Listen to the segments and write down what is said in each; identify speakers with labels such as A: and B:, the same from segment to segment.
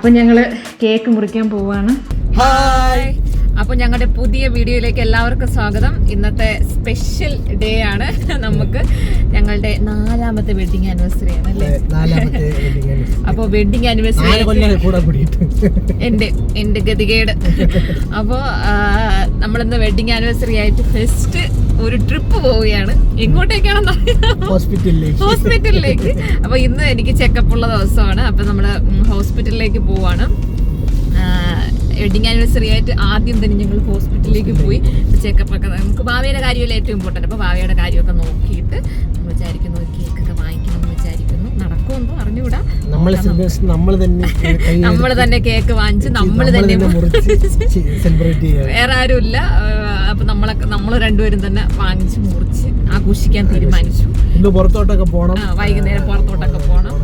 A: അപ്പൊ ഞങ്ങൾ കേക്ക് മുറിക്കാൻ പോവാണ്.
B: ഹായ് അപ്പൊ ഞങ്ങളുടെ പുതിയ വീഡിയോയിലേക്ക് എല്ലാവർക്കും സ്വാഗതം. ഇന്നത്തെ സ്പെഷ്യൽ ഡേ ആണ്. നമുക്ക് ഞങ്ങളുടെ നാലാമത്തെ വെഡിങ് ആനിവേഴ്സറി ആണ് അല്ലേ? അപ്പോൾ വെഡിങ് ആനിവേഴ്സറി എന്റെ എന്റെ ഗതികേട്. അപ്പോൾ നമ്മളിന്ന് വെഡിങ് ആനിവേഴ്സറി ആയിട്ട് ഫസ്റ്റ് ഒരു ട്രിപ്പ് പോവുകയാണ്. എങ്ങോട്ടേക്കാണെന്ന്
C: ഹോസ്പിറ്റലിലേക്ക്
B: ഹോസ്പിറ്റലിലേക്ക് അപ്പൊ ഇന്ന് എനിക്ക് ചെക്കപ്പ് ഉള്ള ദിവസമാണ്. അപ്പൊ നമ്മൾ ഹോസ്പിറ്റലിലേക്ക് പോവാണ്. വെഡിങ് ആനിവേഴ്സറി ആയിട്ട് ആദ്യം തന്നെ ഞങ്ങൾ ഹോസ്പിറ്റലിലേക്ക് പോയി. ചെക്കപ്പ് ഒക്കെ നമുക്ക് ഭാവിയുടെ കാര്യമല്ലേ ഏറ്റവും ഇമ്പോർട്ടന്റ് അപ്പോൾ ഭാവിയുടെ കാര്യമൊക്കെ നോക്കിയിട്ട് നമ്മൾ വിചാരിക്കുന്നു കേക്കൊക്കെ വാങ്ങിക്കണം എന്ന് വിചാരിക്കുന്നു നടക്കുമെന്നോ അറിഞ്ഞുകൂടാ.
C: നമ്മൾ നമ്മൾ തന്നെ
B: കേക്ക് വാങ്ങിച്ച് നമ്മൾ തന്നെ വേറെ ആരുമില്ല. അപ്പൊ നമ്മളൊക്കെ നമ്മൾ രണ്ടുപേരും തന്നെ വാങ്ങിച്ച് മുറിച്ച് ആഘോഷിക്കാൻ തീരുമാനിച്ചു.
C: പുറത്തോട്ടൊക്കെ
B: പോകണം വൈകുന്നേരം പുറത്തോട്ടൊക്കെ പോകണം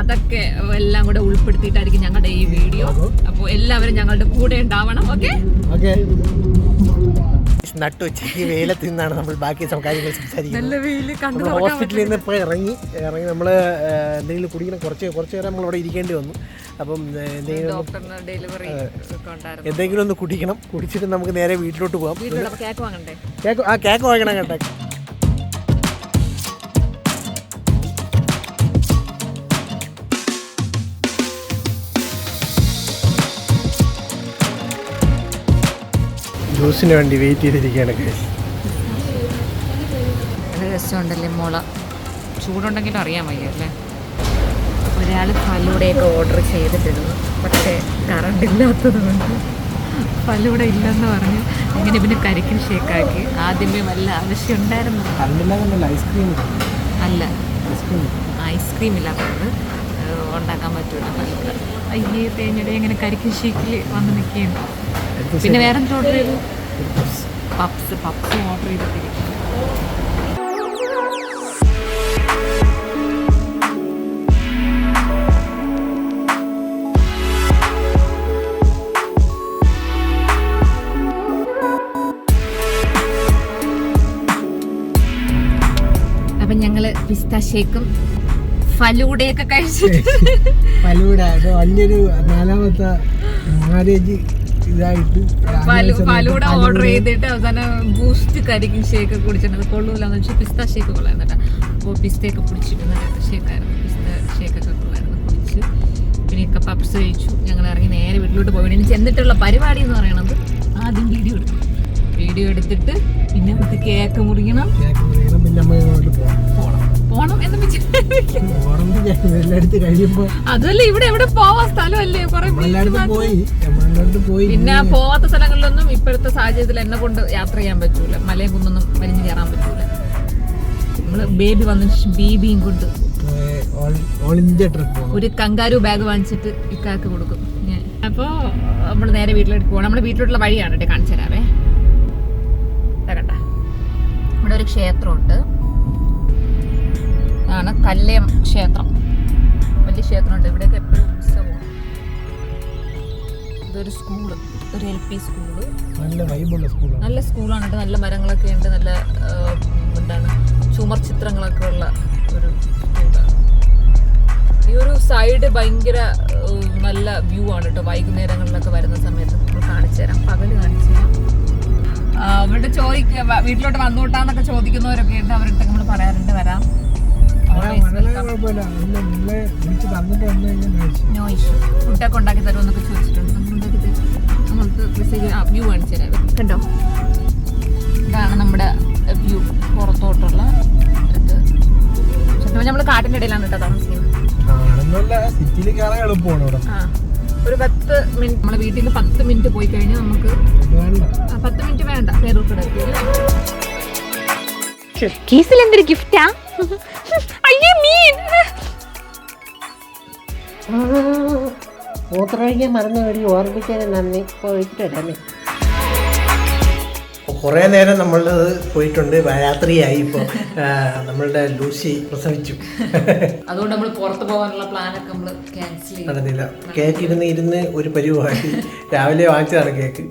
B: അതൊക്കെ എല്ലാം കൂടെ ഉൾപ്പെടുത്തിയിട്ടായിരിക്കും ഞങ്ങളുടെ ഈ വീഡിയോ. അപ്പോൾ എല്ലാവരും ഞങ്ങളുടെ കൂടെ ഉണ്ടാവണം ഓക്കെ?
C: നട്ടു നട്ടുച്ചയ്ക്ക് വെയിലത്ത് നിന്നാണ് നമ്മൾ ബാക്കി കാര്യങ്ങൾ സംസാരിക്കുന്നത്. ഹോസ്പിറ്റലിൽ നിന്ന് ഇപ്പോൾ ഇറങ്ങി. ഇറങ്ങി നമ്മൾ എന്തെങ്കിലും കുടിക്കണം. കുറച്ച് കുറച്ച് നേരം നമ്മൾ അവിടെ ഇരിക്കേണ്ടി വന്നു. അപ്പം എന്തെങ്കിലും എന്തെങ്കിലും ഒന്ന് കുടിക്കണം. കുടിച്ചിട്ട് നമുക്ക് നേരെ വീട്ടിലോട്ട് പോകാം
B: കേക്ക്
C: ആ കേക്ക് വാങ്ങണം കേട്ടോ. ജ്യൂസിന് വേണ്ടി വെയിറ്റ് ചെയ്തിരിക്കുകയാണ്.
B: നല്ല രസമുണ്ടല്ലേ മുള? ചൂടുണ്ടെങ്കിലും അറിയാൻ വയ്യ അല്ലേ? ഒരാൾ ഫലൂടെയൊക്കെ ഓർഡർ ചെയ്തിട്ടിരുന്നു. പക്ഷേ കറണ്ട് ഇല്ലാത്തത് കൊണ്ട് ഫലൂടെ ഇല്ലെന്ന് പറഞ്ഞ് അങ്ങനെ പിന്നെ കരിക്കിൽ ഷേക്കാക്കി ആദ്യമേ വല്ല ആവശ്യം ഉണ്ടായിരുന്നു?
C: ഐസ്ക്രീം
B: അല്ല.
C: ഐസ്ക്രീം
B: ഇല്ലാത്തത് ഉണ്ടാക്കാൻ പറ്റൂല അയ്യേ തേങ്ങയുടെ ഇങ്ങനെ കരിക്കിൽ ഷേക്കിൽ വന്ന് നിൽക്കുകയാണ്. പിന്നെ വേറെ ഓർഡർ ചെയ്തു? പപ്സ് പപ്സ് ഓർഡർ ചെയ്തിട്ടിരിക്കും അപ്പം ഞങ്ങൾ പിസ്ത ഷേക്കും ഫലൂടയൊക്കെ കഴിച്ചിട്ട്
C: ഫലൂട വലിയൊരു നാലാമത്തെ മാരേജ് ഇതായിട്ട്
B: ഫലു ഫലൂട ഓർഡർ ചെയ്തിട്ട് അവസാനം ബൂസ്റ്റ് കരിക്കും ഷേക്ക് കുടിച്ചിട്ടുണ്ട്. കൊള്ളൂലെന്ന് വെച്ചാൽ പിസ്ത ഷേക്ക് കൊള്ളായിരുന്നു കേട്ടോ. അപ്പോൾ പിസ്തയൊക്കെ കുടിച്ചിട്ട് ഷേക്കായിരുന്നു പിസ്ത ഷേക്കൊക്കെ കൊള്ളായിരുന്നു. കുടിച്ച് പിന്നെ ഒക്കെ പപ്സ് കഴിച്ചു. ഞങ്ങൾ ഇറങ്ങി നേരെ വീട്ടിലോട്ട് പോയി. ഇനി ചെന്നിട്ടുള്ള പരിപാടി എന്ന് പറയുന്നത് ആദ്യം വീഡിയോ എടുക്കും. വീഡിയോ എടുത്തിട്ട് പിന്നെ നമുക്ക് കേക്ക് മുറിക്കണം.
C: കേക്ക് മുറിക്കണം. പിന്നെ നമ്മൾ പോകാം
B: എന്ന് അതുമല്ല ഇവിടെ എവിടെ പോവാ സ്ഥലമല്ലേ?
C: പോയി.
B: പിന്നെ പോവാത്ത സ്ഥലങ്ങളിലൊന്നും ഇപ്പോഴത്തെ സാഹചര്യത്തിൽ എന്നെ കൊണ്ട് യാത്ര ചെയ്യാൻ പറ്റൂല. മലയും കുന്നൊന്നും വലിഞ്ഞു കയറാൻ പറ്റൂല. നമ്മൾ ബേബി വന്ന ബേബിയും കൊണ്ട് ഒരു കങ്കാരു ബാഗ് വാങ്ങിച്ചിട്ട് ഇക്കാക്ക് കൊടുക്കും. ഞാൻ അപ്പോൾ നമ്മൾ നേരെ വീട്ടിലേക്ക് പോകണം നമ്മുടെ വീട്ടിലോട്ടുള്ള വഴിയാണ് കാണിച്ചു തരാവേ. കണ്ട ഇവിടെ ഒരു ക്ഷേത്രമുണ്ട്. കല്ലയം ക്ഷേത്രം. വലിയ ക്ഷേത്രമുണ്ട്. ഇവിടെയൊക്കെ എപ്പോഴും ഉത്സവമാണ് ഇതൊരു സ്കൂൾ. ഒരു എൽ പി സ്കൂൾ.
C: നല്ല വൈബുള്ള സ്കൂളാണ്.
B: നല്ല സ്കൂളാണ് കേട്ടോ. നല്ല മരങ്ങളൊക്കെ ഉണ്ട്. നല്ല എന്താണ് ചുമർ ചിത്രങ്ങളൊക്കെ ഉള്ള ഒരു സ്കൂളാണ്. ഈ ഒരു സൈഡ് ഭയങ്കര നല്ല വ്യൂ ആണ് കേട്ടോ. വൈകുന്നേരങ്ങളിലൊക്കെ വരുന്ന സമയത്ത് നമ്മൾ കാണിച്ചു തരാം. പകൽ കാണിച്ചു തരാം. ഇവിടെ ചോദിക്കുക വീട്ടിലോട്ട് വന്നോട്ടാന്നൊക്കെ ചോദിക്കുന്നവരൊക്കെ ഉണ്ട്. അവരുടെ നമ്മൾ പറയാറുണ്ട് വരാം. നോ ഇഷ്യൂ ഫുഡൊക്കെ ഉണ്ടാക്കി തരുമെന്നൊക്കെ ചോദിച്ചിട്ടുണ്ട്. നമ്മൾക്ക് മെസ്സേജ് ആ വ്യൂ കാണിച്ചു തരാം. കണ്ടോ? ഇതാണ് നമ്മുടെ വ്യൂ പുറത്തോട്ടുള്ള ഇത്. ചിലപ്പോൾ നമ്മൾ കാട്ടിന്റെ ഇടയിലാണ് കേട്ടോ താമസിക്കുന്നത്. ഒരു പത്ത് മിനിറ്റ് നമ്മളെ വീട്ടിൽ നിന്ന് പത്ത് മിനിറ്റ് പോയി കഴിഞ്ഞാൽ നമുക്ക് പത്ത് മിനിറ്റ് വേണ്ട. പേരൂർക്കട കേസിൽ എന്തൊരു ഗിഫ്റ്റാ
C: മൂത്രമൊഴിക്കാൻ മറന്നു വഴി ഓർമ്മിക്കാൻ നന്ദി. പോയിട്ട് വരാമേ കുറേ നേരം നമ്മൾ പോയിട്ടുണ്ട്. രാത്രിയായി ഇപ്പോൾ നമ്മളുടെ ലൂസി പ്രസവിച്ചു.
B: അതുകൊണ്ട് നമ്മൾ പുറത്ത് പോകാനുള്ള പ്ലാനൊക്കെ നമ്മൾ ക്യാൻസൽ ചെയ്തു.
C: നടന്നില്ല. കേക്ക് ഇരുന്ന് ഇരുന്ന് ഒരു പരിവായി. രാവിലെ വാങ്ങിച്ചതാണ് കേക്ക്.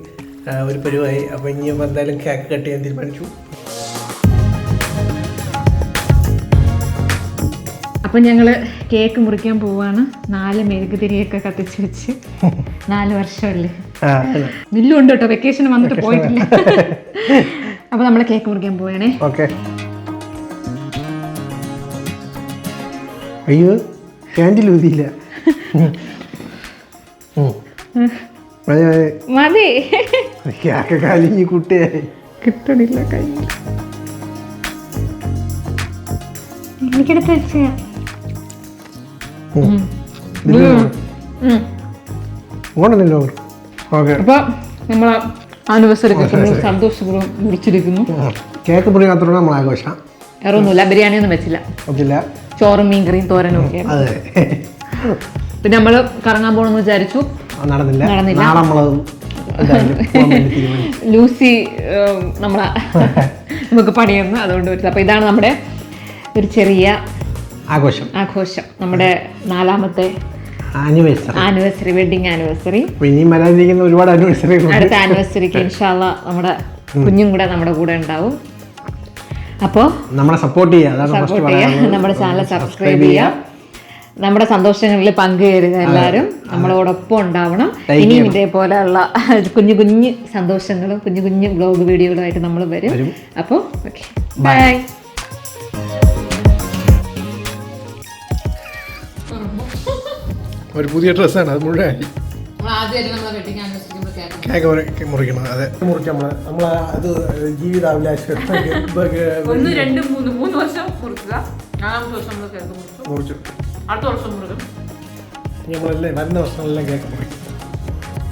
C: ഒരു പരിവായി. അപ്പോൾ ഇനിയും എന്തായാലും കേക്ക് കട്ട് ചെയ്യാൻ തീരുമാനിച്ചു.
B: അപ്പം ഞങ്ങൾ കേക്ക് മുറിക്കാൻ പോവാണ്. നാല് മെഴുകുതിരിയൊക്കെ കത്തിച്ച് വെച്ച്. നാല് വർഷമല്ലേ? മില്ലും ഉണ്ട് കേട്ടോ വെക്കേഷൻ വന്നിട്ട് പോയിട്ടില്ല. അപ്പോൾ നമ്മൾ കേക്ക് മുറിക്കാൻ പോവാണേ.
C: ഓക്കെ. അയ്യോ ക്യാൻഡിൽ ഊതിയില്ല.
B: മതി.
C: കാലിഞ്ഞ് കുട്ടിയായി.
B: കിട്ടണില്ല കൈ എനിക്കെടുത്ത് വെച്ച
C: ഓണല്ലോ ഓക്കെ.
B: ആനിവേഴ്സറി സന്തോഷപൂർവം മുറിച്ചിരിക്കുന്നു
C: കേക്ക് പൊടി നമ്മൾ ആഘോഷം
B: ബിരിയാണി ഒന്നും വെച്ചില്ല.
C: പറ്റില്ല
B: ചോറും മീൻ കറിയും തോരനും ഒക്കെ.
C: അതെ.
B: പിന്നെ നമ്മൾ കറങ്ങാൻ പോകണമെന്ന് വിചാരിച്ചു.
C: നടന്നില്ല.
B: നടന്നില്ല. ലൂസി നമ്മളെ നമുക്ക് പണിയൊന്നും അതുകൊണ്ട് വരില്ല അപ്പോൾ ഇതാണ് നമ്മുടെ ഒരു ചെറിയ
C: ആഘോഷം.
B: ആഘോഷം. നമ്മുടെ നാലാമത്തെ
C: ആനിവേഴ്സറി.
B: Anniversary wedding anniversary.
C: ഇനിയും വരാനിരിക്കുന്ന ഒരുപാട് ആനിവേഴ്സറി
B: അടുത്ത ആനിവേഴ്സറിക്ക് ഇൻഷാല്ല നമ്മുടെ കുഞ്ഞും കൂടെ നമ്മുടെ കൂടെ ഉണ്ടാവും. അപ്പോൾ
C: നമ്മളെ സപ്പോർട്ട് ചെയ്യുക.
B: സപ്പോർട്ട് ചെയ്യുക. നമ്മുടെ ചാനൽ സബ്സ്ക്രൈബ് ചെയ്യുക. നമ്മുടെ സന്തോഷങ്ങളിൽ പങ്കുചേരുക എല്ലാവരും. നമ്മളോടൊപ്പം ഉണ്ടാവണം. ഇനിയും ഇതേപോലെയുള്ള കുഞ്ഞു കുഞ്ഞു സന്തോഷങ്ങളും കുഞ്ഞു കുഞ്ഞു ബ്ലോഗ് വീഡിയോകളുമായിട്ട് നമ്മൾ വരും.
C: വരും.
B: അപ്പോൾ ഓക്കെ ബൈ
C: ഒരു പുതിയ ഡ്രസ്സാണ് അത്
D: ആനിവേഴ്സറി
C: കേക്ക് മുറി- മുറിക്കണം അതെ. മുറിക്കാം നമ്മൾ നമ്മൾ അത് ജീവിതാഭിലാഷം
D: ഒന്ന് രണ്ട് മൂന്ന് മൂന്ന് വർഷം മുറിക്കുക. നാലാമത്തെ വർഷം നമ്മൾ കേക്ക് മുറിച്ചു.
C: മുറിച്ചു.
D: അടുത്ത വർഷം മുറിക്കും.
C: നമ്മളല്ലേ വരുന്ന വർഷങ്ങളെല്ലാം കേക്ക് മുറിക്കും.